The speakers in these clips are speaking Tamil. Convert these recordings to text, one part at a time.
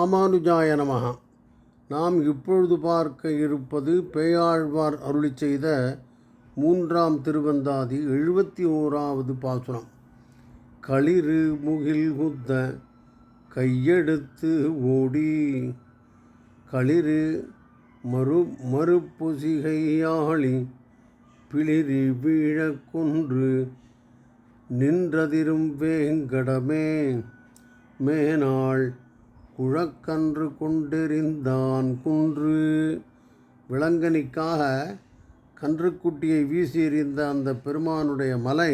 ராமானுஜாய நமகா நாம் இப்பொழுது பார்க்க இருப்பது பேயாழ்வார் அருளி செய்த மூன்றாம் திருவந்தாதி எழுபத்தி ஓராவது பாசுரம். களிறு முகில் குத்த கையெடுத்து ஓடி. களிறு மறு மறுப்புசிகையாளி பிளிரி வீழக்கொன்று நின்றதிரும் வேங்கடமே. மேனாள் குழக்கன்று கொண்டெறிந்தான் குன்று. விலங்கனிக்காக கன்றுக்குட்டியை வீசி எறிந்த அந்த பெருமானுடைய மலை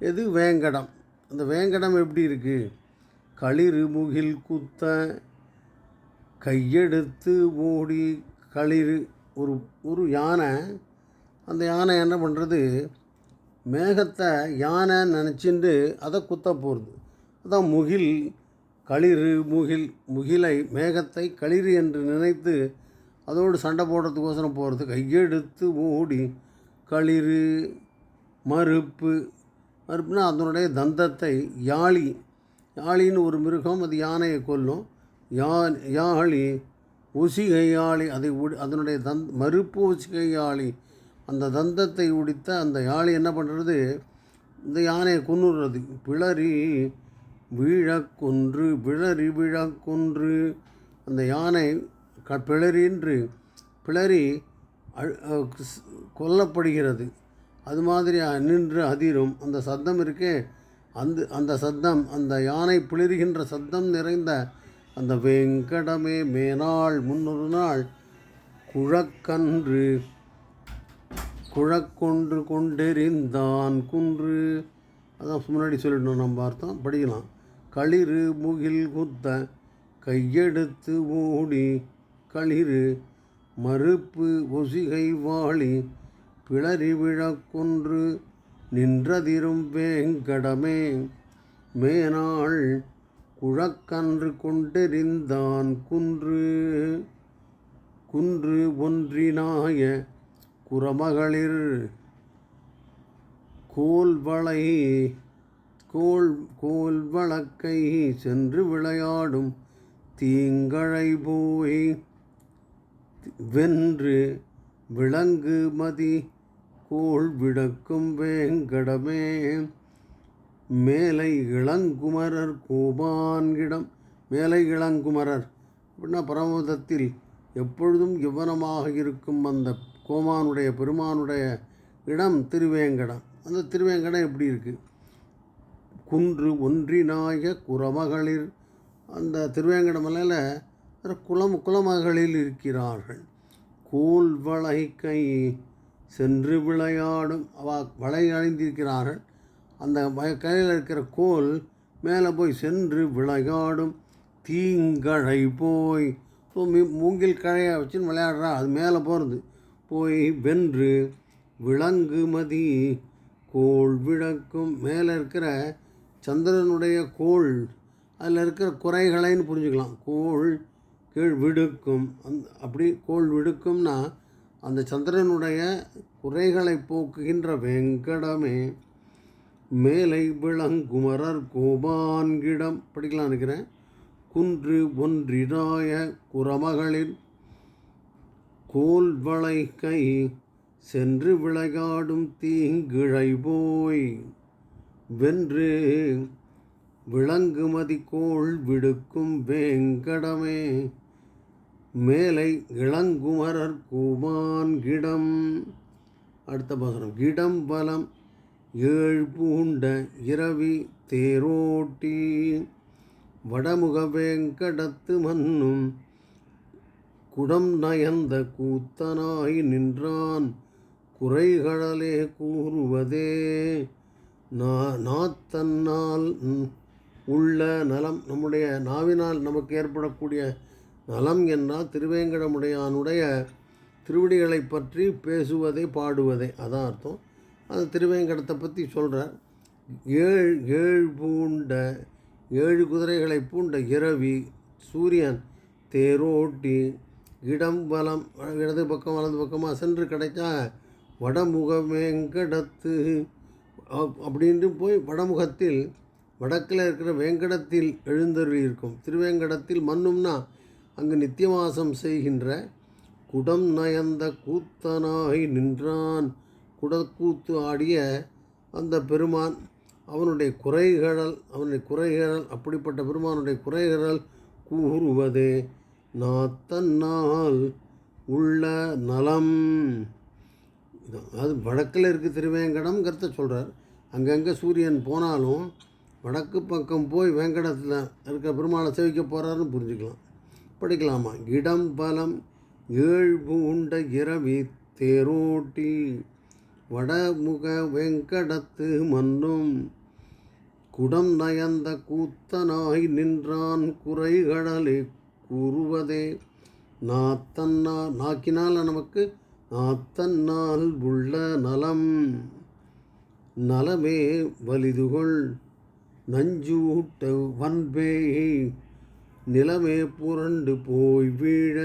எது வேங்கடம்? அந்த வேங்கடம் எப்படி இருக்குது களிறு முகில் குத்த கையெடுத்து ஓடி களிறு. ஒரு ஒரு யானை அந்த யானை என்ன பண்ணுறது மேகத்தை யானை நினச்சிண்டு அதை குத்த போகிறது அதான் முகில் களிறு முகில் முகிலை மேகத்தை களிறு என்று நினைத்து அதோடு சண்டை போடுறதுக்கோசரம் போகிறது கையெடுத்து ஓடி களிறு மறுப்பு மறுப்புனா அதனுடைய தந்தத்தை யாழி யாழின்னு ஒரு மிருகம் அது யானையை கொல்லும். யா யாழி உசிகையாளி அதை உடி அதனுடைய தந்த் மறுப்பு உசிகையாளி அந்த தந்தத்தை உடித்த அந்த யாழி என்ன பண்ணுறது இந்த யானையை கொன்னுடுறது. பிளறி வீழக்கொன்று பிளறி விழக்கொன்று. அந்த யானை க பிளறின்று பிளறி கொல்லப்படுகிறது. அது மாதிரி நின்று அதிரும். அந்த சத்தம் இருக்கே. அந்த அந்த சத்தம் அந்த யானை பிளறுகின்ற சத்தம் நிறைந்த அந்த வெங்கடமே மேனாள் முன்னொரு நாள் குழக்கன்று. குழக்கொன்று கொண்டெறிந்தான் குன்று. அதான் முன்னாடி சொல்லிடணும் நம்ம அர்த்தம். படிக்கலாம். களிறு முகில் குத்த கையெடுத்து ஓடி களிறு மறுப்பு ஒசிகை வாழி பிளறி விழக்கொன்று நின்றதிரும் வேங்கடமே. மேனாள் குழக்கன்று கொண்டெறிந்தான் குன்று. குன்று ஒன்றினாய குரமகளிர் கோல்வளை கோல் கோல் வழக்கை சென்று விளையாடும் தீங்கழை போய் வென்று விளங்கு மதி கோள் விடக்கும் வேங்கடமே. மேலை இளங்குமரர் கோபான்கிடம் மேலை இளங்குமரர் அப்படின்னா பரமதத்தில் எப்பொழுதும் யவனமாக இருக்கும் அந்த கோமானுடைய பெருமானுடைய இடம் திருவேங்கடம். அந்த திருவேங்கடம் எப்படி இருக்குது குன்று ஒன்றினாய குரமகளிர் அந்த திருவேங்கடமலையில் குளம் குலமகளில் இருக்கிறார்கள். கூல் வளை கை சென்று விளையாடும் அவ வளை அணிந்திருக்கிறார்கள். அந்த கையில் இருக்கிற கோல் மேலே போய் சென்று விளையாடும். தீங்கழை போய் இப்போ மூங்கில் கழையை வச்சு விளையாடுறா அது மேலே போகிறது போய் வென்று விலங்கு மதி கோள் விளக்கும் மேலே இருக்கிற சந்திரனுடைய கோள் அதில் இருக்கிற குறைகளைன்னு புரிஞ்சுக்கலாம். கோள் கீழ் விடுக்கும். அந் அப்படி கோள் விடுக்கும்னா அந்த சந்திரனுடைய குறைகளை போக்குகின்ற வெங்கடமே மேலை விளங்குமரர் கோபான்கிடம் படிக்கலாம் நினைக்கிறேன். குன்று ஒன்றிராய குரமகளின் கோல் வளை கை சென்று விளையாடும் தீங்கிழை போய். வென்று விளங்குமதி கோள் விடுக்கும் வேங்கடமே. மேலை இளங்குமரர் குமான் கிடம். அடுத்த பாசனம் கிடம் பலம் ஏழ் பூண்ட இரவி தேரோட்டி. வடமுக வேங்கடத்து மன்னும் குடம் நயந்த கூத்தனாய் நின்றான் குறைகளே கூறுவதே. நா நாத்தன்னால் உள்ள நலம் நம்முடைய நாவினால் நமக்கு ஏற்படக்கூடிய நலம் என்றால் திருவேங்கடமுடையானுடைய திருவடிகளை பற்றி பேசுவதை பாடுவதை. அதான் அர்த்தம். அந்த திருவேங்கடத்தை பற்றி சொல்கிறார் ஏழ் ஏழ் பூண்ட ஏழு குதிரைகளை பூண்ட இரவி சூரியன் தேரோட்டி இடம் வலம் இடது பக்கம் வலது பக்கமாக சென்று கிடைச்சா வடமுகமேங்கடத்து. அப்படின்ட்டு போய் வடமுகத்தில் வடக்கில் இருக்கிற வேங்கடத்தில் எழுந்தருளி இருக்கும் திருவேங்கடத்தில் மன்னும்னா அங்கு நித்தியவாசம் செய்கின்ற குடம் நயந்த கூத்தனாய் நின்றான். குடக்கூத்து ஆடிய அந்த பெருமான் அவனுடைய குறைகடல் அவனுடைய குறைகடல் அப்படிப்பட்ட பெருமானுடைய குறைகடல் கூறுவதே நாத்தன்னால் உள்ள நலம். அது வடக்கில் இருக்குது திருவேங்கடம்ங்கிறத சொல்கிறார் அங்கங்கே சூரியன் போனாலும் வடக்கு பக்கம் போய் வேங்கடத்தில் இருக்கிற பெருமாளை சேவிக்க போகிறாருன்னு புரிஞ்சுக்கலாம். படிக்கலாமா? இடம் பலம் ஏழ்பு உண்ட இரவி தேரோட்டி வடமுக வெங்கடத்து மன்னும் குடம் நயந்த கூத்தனாய் நின்றான் குறைகடலை கூறுவதே. நாத்தன்னா நாக்கினால் நமக்கு நாத்தன்னால் உள்ள நலம். நலமே வலிதுகொள் நஞ்சூட்ட வன்பேயை நிலமே புரண்டு போய் வீழ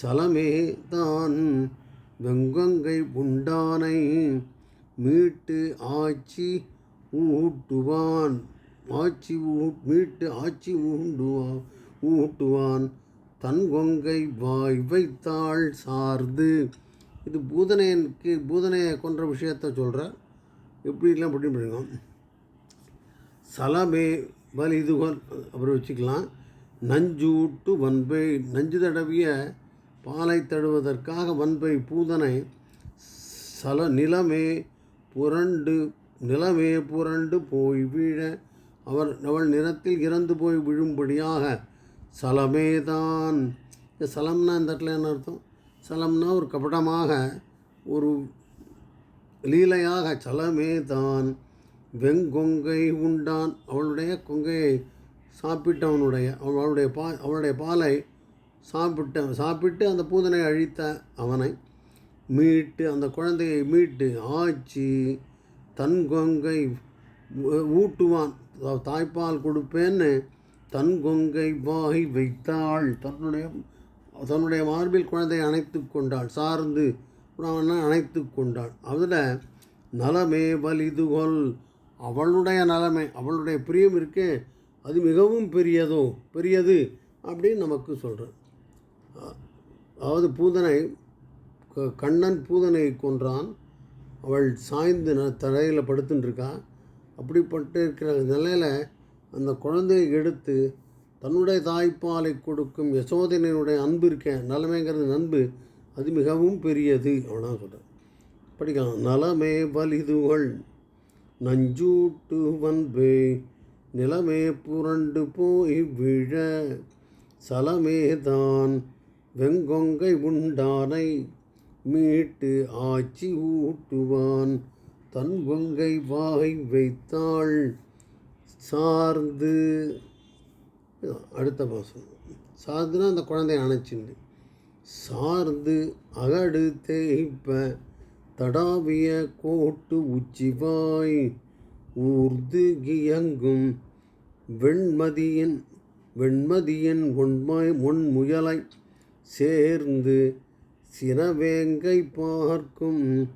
சலமே தான் வெங்கங்கை உண்டானை மீட்டு ஆட்சி ஊட்டுவான் ஆட்சி ஊ மீட்டு ஆட்சி ஊண்டுவான் ஊட்டுவான். தன் கொங்கை வாய் வைத்தாள் சார்ந்து. இது பூதனையனுக்கு பூதனையை கொன்ற விஷயத்தை சொல்கிற எப்படிலாம் எப்படி பண்ணுங்க சலமே வலிதுகொல் அப்புறம் வச்சுக்கலாம். நஞ்சூட்டு வன்பை நஞ்சு தடவிய பாலை தடுவதற்காக வன்பை பூதனை சல நிலமே புரண்டு நிலமே புரண்டு போய் வீழ அவர் அவள் நிறத்தில் இறந்து போய் விழும்படியாக சலமேதான். இந்த சலம்னா இந்த இடத்துல என்ன அர்த்தம்? சலம்னா ஒரு கபடமாக ஒரு லீலையாக சலமே தான் வெங்கொங்கை உண்டான். அவளுடைய கொங்கையை சாப்பிட்டவனுடைய அவளுடைய பா அவளுடைய பாலை சாப்பிட்ட சாப்பிட்டு அந்த பூதனை அழித்த அவனை மீட்டு அந்த குழந்தையை மீட்டு ஆச்சி தன் கொங்கை ஊட்டுவான். தாய்ப்பால் கொடுப்பேன்னு தன் கொங்கை வாய் வைத்தாள். தன்னுடைய தன்னுடைய மார்பில் குழந்தையை அணைத்து கொண்டாள். சார்ந்து அவனை அணைத்து கொண்டாள். அதில் நலமே வலிதுகொள் அவளுடைய நலமே அவளுடைய பிரியம் இருக்கே அது மிகவும் பெரியதோ பெரியது அப்படின்னு நமக்கு சொல்கிறேன் அதாவது பூதனை க- கண்ணன் பூதனை கொன்றான். அவள் சாய்ந்து ந தரையில் படுத்துட்டுருக்கா அப்படிப்பட்டு இருக்கிற நிலையில் அந்த குழந்தையை எடுத்து தன்னுடைய தாய்ப்பாலை கொடுக்கும் யசோதனையுடைய அன்பு இருக்க நலமேங்கிறது அன்பு அது மிகவும் பெரியது அவனாக சொல்கிறேன் படிக்கலாம். நலமே வலிதுகள் நஞ்சூட்டு வன்பே நிலமே புரண்டு போய் விழ சலமேதான் வெங்கொங்கை உண்டானை மீட்டு ஆச்சி ஊட்டுவான். தன் கொங்கை வாய் வைத்தாள் சார்ந்து அடுத்த பாசம். சார்ந்துனா அந்த குழந்தைய அணைச்சிண்டு. சார்ந்து அகடு தேய்ப்ப தடாவிய கோட்டு உச்சிவாய் ஊர்ந்து கியங்கும் வெண்மதியின் வெண்மதியின் ஒன்மாய் முயலை சேர்ந்து சினவேங்கை பார்க்கும்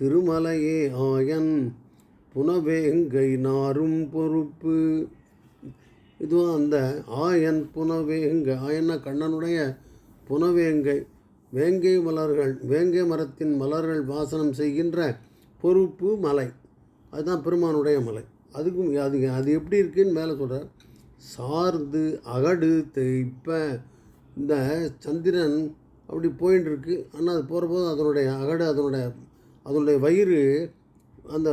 திருமலையே ஆயன் புனவேங்கை நாரும் பொறுப்பு. இதுவும் அந்த ஆயன் புனவேங்கை ஆயன்னா கண்ணனுடைய புனவேங்கை வேங்கை மலர்கள் வேங்கை மரத்தின் மலர்கள் வாசனம் செய்கின்ற பொறுப்பு மலை. அதுதான் பெருமானுடைய மலை. அதுக்கும் அது அது எப்படி இருக்குன்னு மேலே சொல்கிறார் சார்ந்து அகடு தேய்ப்ப. இந்த சந்திரன் அப்படி போயின்னு இருக்கு ஆனால் அது போகிற போது அதனுடைய அகடு அதனுடைய அதனுடைய வயிறு அந்த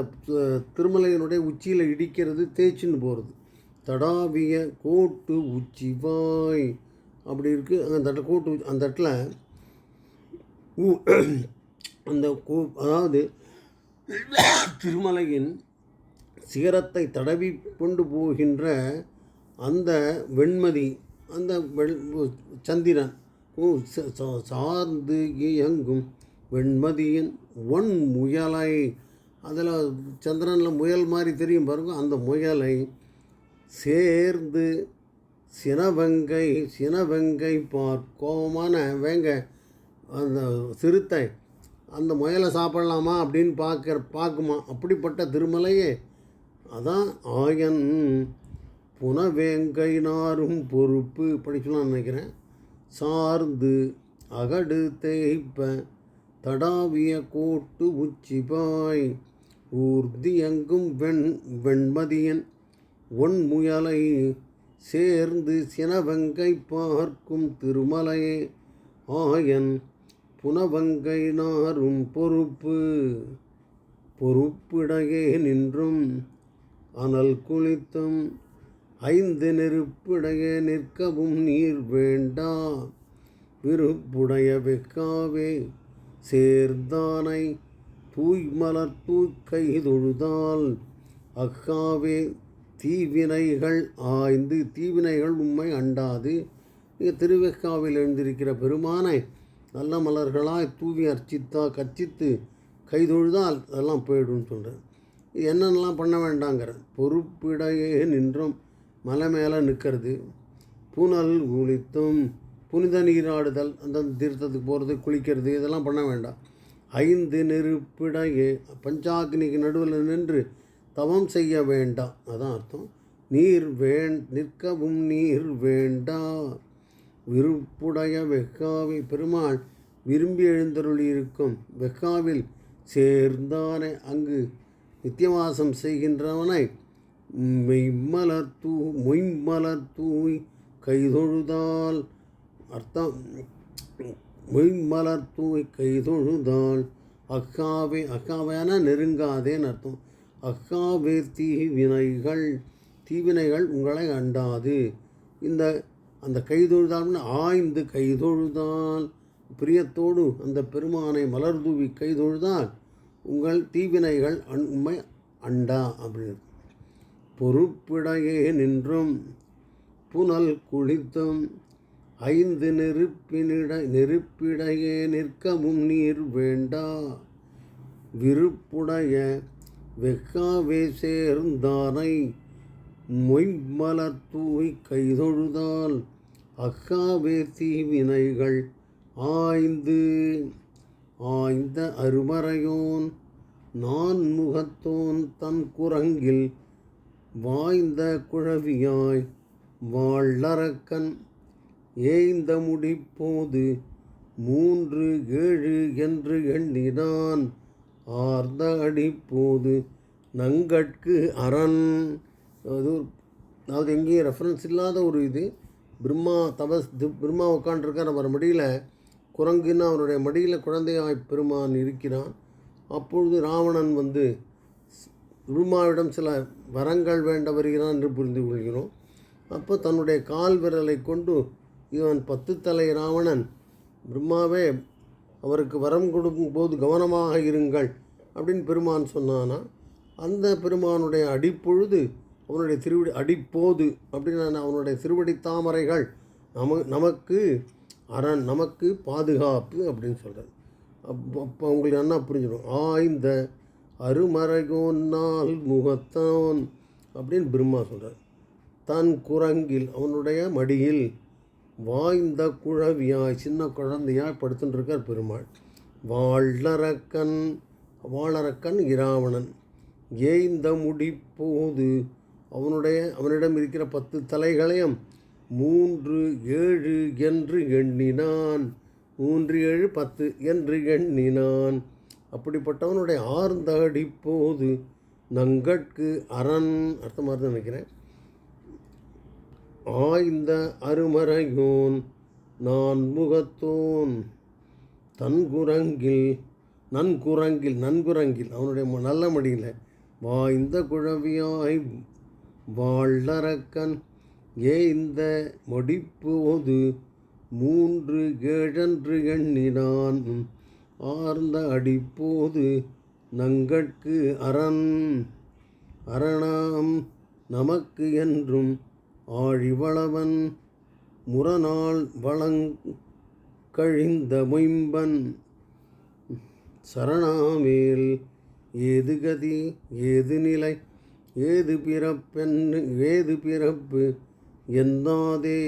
திருமலையினுடைய உச்சியில் இடிக்கிறது தேய்ச்சின்னு போகிறது தடாவிய கோட்டு உச்சிவாய். அப்படி இருக்குது அந்த இடத்துல கூட்டு அந்த இடத்துல ஊ- அந்த கூ அதாவது திருமலையின் சிகரத்தை தடவி கொண்டு போகின்ற அந்த வெண்மதி அந்த வெள் சந்திரன் சார்ந்து இயங்கும் வெண்மதியின் ஒன் முயலை. அதில் சந்திரனில் முயல் மாதிரி தெரியும் பாருங்க. அந்த முயலை சேர்ந்து சினவங்கை சினவங்கை பார் கோபமான வேங்க. அந்த சிறுத்தை அந்த முயலை சாப்பிடலாமா அப்படின்னு பார்க்குற பார்க்குமா? அப்படிப்பட்ட திருமலையே. அதான் ஆயன். புனவேங்கை நாரும் பொறுப்பு படிக்கலாம்னு நினைக்கிறேன். சார்ந்து அகடு தேய்ப்ப தடாவிய கோட்டு உச்சிபாய். ஊர்தியங்கும் வெண் வெண்மதியன் ஒன் முயலை சேர்ந்து சினவங்கை பார்க்கும் திருமலையே. ஆயன் புனவங்கை நாரும் பொறுப்பு. பொறுப்பிடையே நின்றும் அனல் குளித்தும் ஐந்து நெருப்பிடையே நிற்கவும் நீர் வேண்டா. விருப்புடைய வெக்காவே சேர்ந்தானை தூய்மலர் தூக்கை தொழுதால் அக்காவே. தீவினைகள் ஆய்ந்து தீவினைகள் உண்மை அண்டாது. இங்கே திருவெக்காவில் எழுந்திருக்கிற பெருமானை நல்ல மலர்களாய் தூவி அர்ச்சித்தா கச்சித்து கைதொழுதால் அதெல்லாம் போயிடும்னு சொல்கிறேன் என்னென்னலாம் பண்ண வேண்டாங்கிற பொறுப்பிடையே நின்றும் மலை மேலே நிற்கிறது. புனல் குளித்தும் புனித நீராடுதல் அந்த தீர்த்தத்துக்கு போகிறது குளிக்கிறது இதெல்லாம் பண்ண வேண்டாம். ஐந்து நெருப்பிடையே பஞ்சாக்னிக்கு நடுவில் நின்று தவம் செய்ய வேண்டாம். அதான் அர்த்தம். நீர் வேண் நிற்கவும் நீர் வேண்டா. விருப்புடைய வெக்காவி பெருமாள் விரும்பி எழுந்தருளியிருக்கும் வெக்காவில் சேர்ந்தானே அங்கு நித்தியவாசம் செய்கின்றவனை மெய்மலர் தூ மொய்மலர் தூய் கைதொழுதால் அர்த்தம். மொய்மலர் தூய் கைதொழுதால் அக்காவே அக்காவையான நெருங்காதேன்னு அர்த்தம். அக்காவே தீவினைகள் தீவினைகள் உங்களை அண்டாது. இந்த அந்த கைதொழுதால்னு ஆய்ந்து கைதொழுதால் பிரியத்தோடு அந்த பெருமானை மலர் தூவி கைதொழுதால் உங்கள் தீவினைகள் அன் உண்மை அண்டா அப்படின்னு. பொறுப்பிடையே நின்றும் புனல் குளித்தும் ஐந்து நெருப்பினிட நெருப்பிடையே நிற்கவும் நீர் வேண்டா. விருப்புடைய வெக்காவே சேர்ந்தானை மொய்மலர் தூய் கைதொழுதால் அக்காவே தீவினைகள் ஆய்ந்து ஆய்ந்த அருமறையோன் நான் முகத்தோன் தன் குரங்கில் வாய்ந்த குழவியாய் வாழறக்கன் ஏய்ந்த முடிப்போது மூன்று ஏழு என்று எண்ணினான். ஆர்ந்த போது நங்கட்கு அரண். அது அதாவது எங்கேயும் ரெஃபரன்ஸ் இல்லாத ஒரு இது. பிரம்மா தபஸ் பிரம்மா உட்காண்டிருக்கார் அவர் மடியில் குரங்குன்னு அவருடைய மடியில் குழந்தையாய் பெருமான் இருக்கிறான். அப்பொழுது ராவணன் வந்து பிரம்மாவிடம் சில வரங்கள் வேண்ட வருகிறான் என்று புரிந்து கொள்கிறோம். அப்போ தன்னுடைய கால் விரலை கொண்டு இவன் பத்து தலை ராவணன் பிரம்மாவே அவருக்கு வரம் கொடுக்கும்போது கவனமாக இருங்கள் அப்படின்னு பெருமான் சொன்னானா அந்த பெருமானுடைய அடிப்பொழுது அவனுடைய திருவடி அடிப்போது அப்படின்னு அவனுடைய திருவடி தாமரைகள் நம நமக்கு அரண் நமக்கு பாதுகாப்பு அப்படின்னு சொல்கிறார் அப்போ அப்போ உங்களுக்கு என்ன புரிஞ்சிடும்? ஆய்ந்த அருமறைகோன்னால் முகத்தான் அப்படின்னு பிரம்மா சொல்கிறார் தன் குரங்கில் அவனுடைய மடியில் வாய்ந்த குழவியாய் சின்ன குழந்தையாய் படுத்துட்டுருக்கார் பெருமாள். வாழறக்கன் வாழறக்கன் இராவணன். ஏய்ந்த முடிப்போது அவனுடைய அவனிடம் இருக்கிற பத்து தலைகளையும் மூன்று ஏழு என்று எண்ணினான். மூன்று ஏழு பத்து என்று எண்ணினான். அப்படிப்பட்டவனுடைய ஆர்ந்த அடிப்போது நங்கட்கு அரண் அர்த்தமாக தான் நினைக்கிறேன். ஆய்ந்த அருமறையோன் நான் முகத்தோன். தன்குரங்கில் நன்குரங்கில் நன்குரங்கில் அவனுடைய ம- நல்ல மடியில் வாய்ந்த குழவியாய் வாழறக்கன் ஏய்ந்த மடிப்போது மூன்று கேழன்று எண்ணினான். ஆர்ந்த அடிப்போது நங்கட்கு அரண். அரணாம் நமக்கு என்றும் ஆழிவளவன் முரணாள் வளங்கழிந்த மொயம்பன் சரணாமேல் ஏது கதி ஏது நிலை ஏது பிறப்பென்னு ஏது பிறப்பு என்னாதே?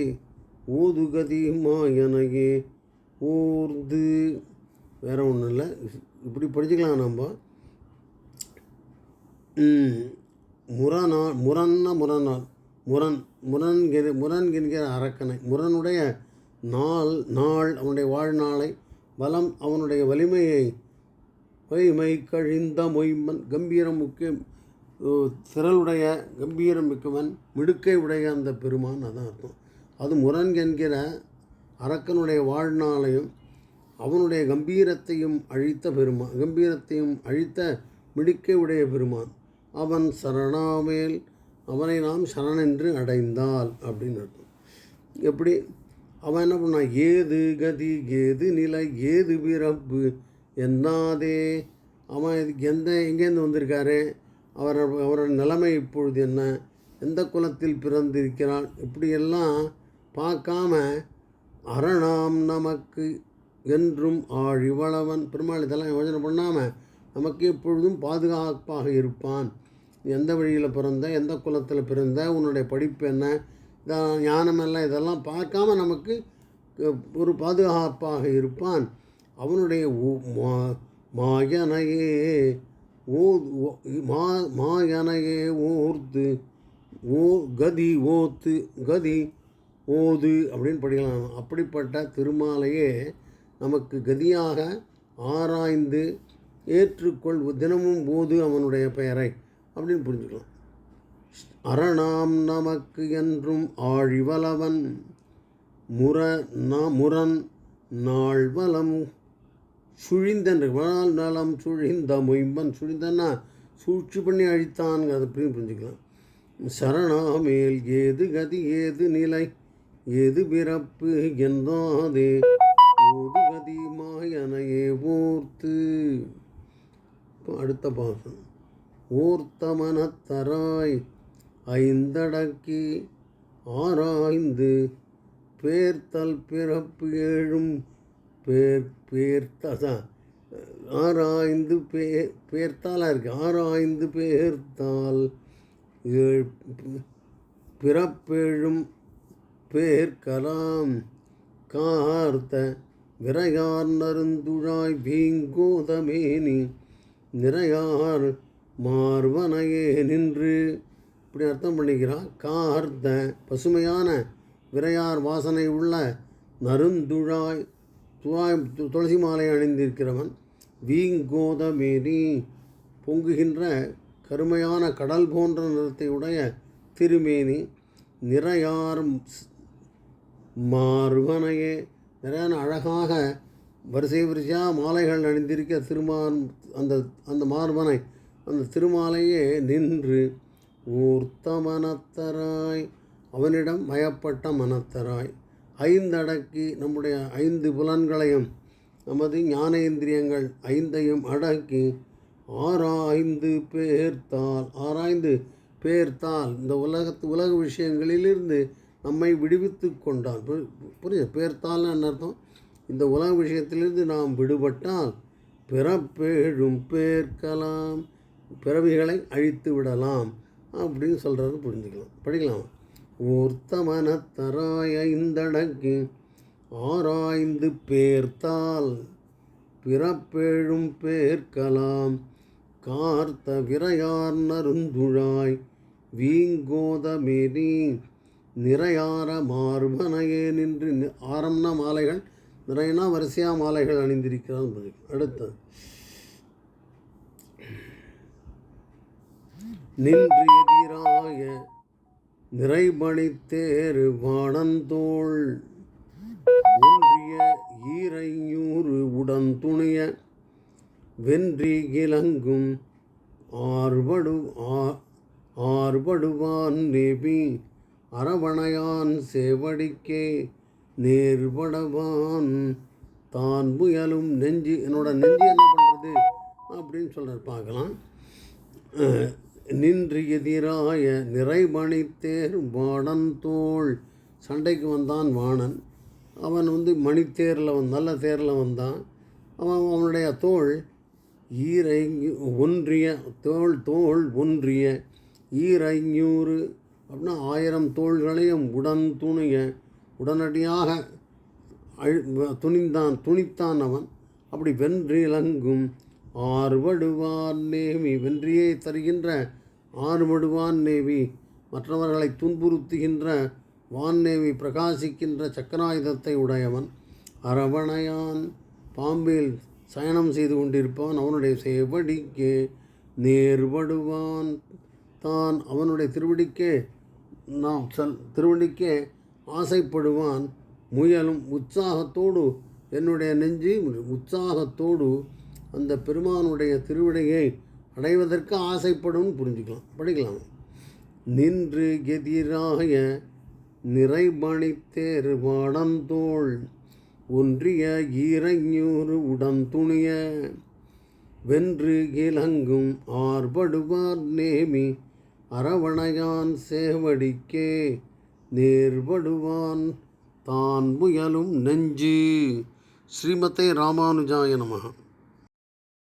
ஊதுகதி மாயனையே ஊர்ந்து வேற ஒன்றும் இல்லை. இப்படி படிச்சுக்கலாம் நம்ம முரணா முரணாள் முரண்ண முரண் முரண்கிற முரண்கின்கிற அரக்கனை. முரனுடைய நாள் நாள் அவனுடைய வாழ்நாளை பலம் அவனுடைய வலிமையை வலிமை கழிந்த மொய்மன் கம்பீரம் முக்கிய திரளுடைய கம்பீரம் மிக்கவன் மிடுக்கை உடைய அந்த பெருமான் அதான் அர்த்தம். அது முரண் என்கிற அரக்கனுடைய வாழ்நாளையும் அவனுடைய கம்பீரத்தையும் அழித்த பெருமான் கம்பீரத்தையும் அழித்த மிடுக்கை உடைய பெருமான். அவன் சரணாமேல் அவனை நாம் சரணென்று அடைந்தால் அப்படின்னு இருக்கும் எப்படி? அவன் என்ன பண்ணான் ஏது கதி ஏது நிலை ஏது பிறப்பு என்னாதே? அவன் இதுக்கு எந்த எங்கேருந்து வந்திருக்காரு? அவர் அவரோட நிலைமை இப்பொழுது என்ன? எந்த குலத்தில் பிறந்திருக்கிறான்? இப்படியெல்லாம் பார்க்காம அரணாம் நமக்கு என்றும் ஆழிவளவன். பெருமாள் இதெல்லாம் யோசனை பண்ணாமல் நமக்கு எப்பொழுதும் பாதுகாப்பாக இருப்பான். எந்த வழியில் பிறந்த எந்த குலத்தில் பிறந்த உன்னுடைய படிப்பு என்ன இதான் ஞானம் எல்லாம் இதெல்லாம் பார்க்காம நமக்கு ஒரு பாதுகாப்பாக இருப்பான். அவனுடைய மாயனையே ஓ மா மாயனையே ஓர்த்து ஓ கதி ஓத்து கதி ஓது அப்படின்னு படிக்கலாம். அப்படிப்பட்ட திருமாலையே நமக்கு கதியாக ஆராய்ந்து ஏற்றுக்கொள் தினமும் ஓது அவனுடைய பெயரை. அப்படின்னு புரிஞ்சுக்கலாம். அரணாம் நமக்கு என்றும் ஆழிவலவன் முர முரண் நாள்வலம் சுழிந்தன் வாழ் நலம் சுழிந்த மொயம்பன் சுழிந்தன்னா சூழ்ச்சி பண்ணி அழித்தான் அது அப்படின்னு புரிஞ்சுக்கலாம். சரணாமேல் ஏது கதி ஏது நிலை எது பிறப்பு என்றாதே ஓது கதி மாயனையே ஓர்த்து. அடுத்த பாசம் ஊர்த்தமனத்தராய் ஐந்தடக்கி ஆராய்ந்து பேர்த்தல் பிறப்பு ஏழும் பேர் பேர்த்ததா ஆராய்ந்து பே பேர்த்தாலாக இருக்கு? ஆராய்ந்து பேர்த்தால் பிறப்பேழும் பேர்கலாம். கார்த்த விரையார் நருந்துழாய் வீங்கோதமேனி நிறையார் மார்வனையே நின்று. இப்படி அர்த்தம் பண்ணிக்கிறான். கார்த்த பசுமையான விரையார் வாசனை உள்ள நருந்துழாய் துவாய் துளசி மாலை அணிந்திருக்கிறவன் வீங்கோதமேனி பொங்குகின்ற கருமையான கடல் போன்ற நிறத்தை உடைய திருமேனி. நிறையார் மார்வனையே. நிறையான அழகாக வரிசை வரிசையாக மாலைகள் அணிந்திருக்க திருமான் அந்த அந்த மார்பனை அந்த திருமாலையே நின்று ஊர்த்த மனத்தராய் அவனிடம் மயப்பட்ட மனத்தராய் ஐந்தடக்கி நம்முடைய ஐந்து புலன்களையும் நமது ஞானேந்திரியங்கள் ஐந்தையும் அடக்கி ஆராய்ந்து பேர்த்தால் ஆராய்ந்து பேர்த்தால் இந்த உலகத்து உலக விஷயங்களிலிருந்து நம்மை விடுவித்து கொண்டான். புரியுது? பேர்த்தால்னு என்ன அர்த்தம்? இந்த உலக விஷயத்திலிருந்து நாம் விடுபட்டால் பிறப்பேழும் பேர்க்கலாம் பிறவிகளை அழித்து விடலாம் அப்படின்னு சொல்கிறது புரிஞ்சுக்கலாம். படிக்கலாம். ஊர்த்த மனத்தராய் ஆராய்ந்து பேர்த்தால் பிறப்பேழும் பேர்க்கலாம். கார்த்த விரையார் நருந்துழாய் வீங்கோதமேரி நிறையார மார்பனையே நின்று ஆரம்னா மாலைகள் நிறையனா வரிசையாக மாலைகள் அணிந்திருக்கிறான் அடுத்தது. நின்று எதிராய நிறைமணித்தேரு வானந்தோள். ஒன்றிய ஈரையூறு உடன் துணைய வென்றி கிளங்கும் ஆர்படு ஆர்படுவான் நேபி அரவணையான் சேவடிக்கே நேர்படவான் தான் புயலும் நெஞ்சு என்னோட நெஞ்சு என்ன பண்ணுறது அப்படின்னு சொல்கிறார் பார்க்கலாம். நின்று எதிராய நிறைமணித்தேர் வாணன் சண்டைக்கு வந்தான் வாணன். அவன் வந்து மணித்தேரில் வந்தான் நல்ல தேரில் வந்தான். அவன் அவனுடைய தோல் ஈரை ஒன்றிய தோல் தோல் ஒன்றிய ஈரைஞூறு அப்படின்னா ஆயிரம் தோள்களையும் உடன் துணிய உடனடியாக அழு துணிந்தான் துணித்தான் அவன். அப்படி வென்றிலங்கும் ஆர்வடுவார் நேமி. வென்றியை தருகின்ற ஆறுபடுவான் நேவி. மற்றவர்களை துன்புறுத்துகின்ற வான்நேவி பிரகாசிக்கின்ற சக்கராயுதத்தை உடையவன் அரவணையான். பாம்பில் சயனம் செய்து கொண்டிருப்பான் அவனுடைய சேவடிக்கே. நேர்படுவான் தான் அவனுடைய திருவடிக்கே. நாம் செல் திருவடிக்கே ஆசைப்படுவான். முயலும் உற்சாகத்தோடு என்னுடைய நெஞ்சு உற்சாகத்தோடு அந்த பெருமானுடைய திருவிடையை அடைவதற்கு ஆசைப்படும் புரிஞ்சுக்கலாம். படிக்கலாம். நின்று எதிராய நிறைபணித்தேர் வாடந்தோள் ஒன்றிய ஈரஞூறு உடன் துணிய வென்று இலங்கும் ஆர்படுவார் நேமி அரவணையான் சேவடிக்கே நேர்படுவான் தான் முயலும் நெஞ்சு. ஸ்ரீமதே ராமானுஜாய நமः